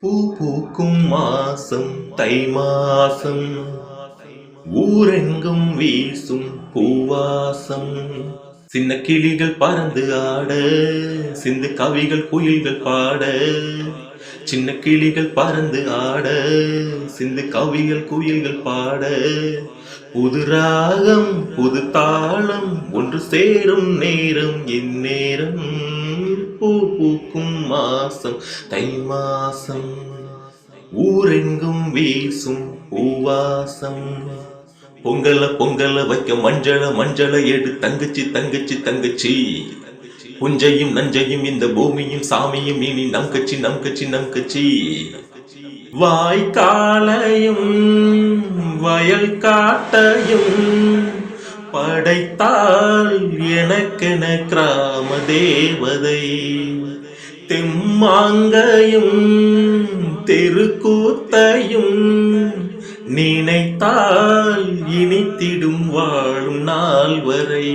பூ பூக்கும் மாசம் தை மாசம். ஊரெங்கும் வீசும் பூவாசம். சின்ன கிளிகள் பறந்து ஆட சிந்து கவிகள் குயில்கள் பாட. சின்ன கிளிகள் பறந்து ஆட சிந்து கவிகள் குயில்கள் பாட. புது ராகம் புது தாளம் ஒன்று சேரும் நேரம் இந்நேரம் பூ பூக்கும் மாசம் தை மாசம். ஊரெங்கும் வீசும் பூவாசம். பொங்கல பொங்கல வைக்க மஞ்சள மஞ்சள எடு தங்கச்சி தங்கச்சி தங்கச்சி. புஞ்சையும் நஞ்சையும் இந்த பூமியும் சாமியும் இனி நம் கட்சி நம் கட்சி நம் கட்சி. வாய்க்காலையும் வயல் காட்டையும் படைத்தால் எனக்கென கிராம தேவதை தெம்மாங்கையும் தெருக்கூத்தையும் நினைத்தால் இனித்திடும் வாழும் நாள் வரை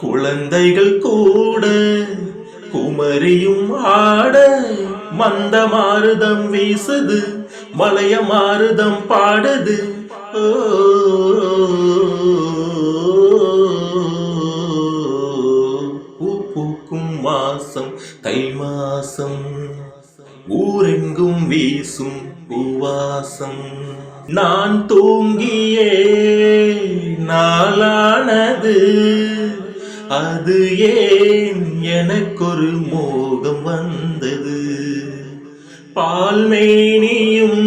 குழந்தைகள் கூட குமரியும் ஆட மந்த மாறுதம் வீசுது மலைய மாறுதம் பாடுது. ஓ மாசம் தை மாசம். ஊரெங்கும் வீசும் பூவாசம் நான் தூங்கியே நாளானது. அது ஏன் எனக்கொரு மோகம் வந்தது? பால்மேனியும்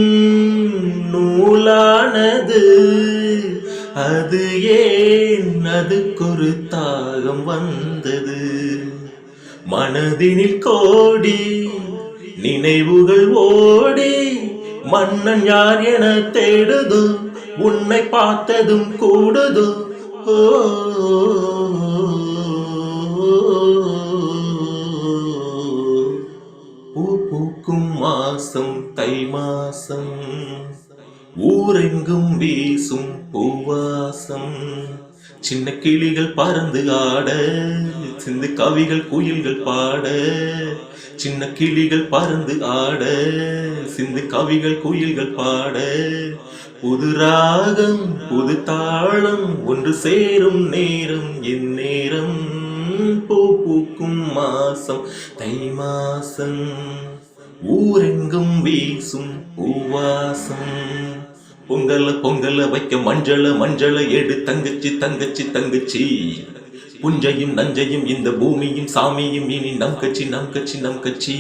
நூலானது. அது ஏன் அதுக்கொரு தாகம் வந்தது? மனதினில் கோடி நினைவுகள் ஓடி மன்னன் யார் என தேடுது உன்னை பார்த்ததும் கூடுது. பூ பூக்கும் மாசம் தை மாசம் ஊரெங்கும் வீசும் பூவாசம். சின்ன கிளிகள் பறந்து ஆட சிந்து கவிகள் குயில்கள் பாட சின்ன கிளிகள் பறந்து ஆட சிந்து கவிகள் குயில்கள் பாட. புது ராகம் புது தாளம் ஒன்று சேரும் நேரம் என் நேரம் பூ பூக்கும் மாசம் தை மாசம். ஊரெங்கும் வீசும் பூவாசம் பொங்கல பொங்கல வைக்க மஞ்சள மஞ்சள எடு தங்கச்சி தங்கச்சி தங்கச்சி. புஞ்சையும் நஞ்சையும் இந்த பூமியும் சாமியும் இனி நம் கட்சி நம் கட்சி நம் கட்சி.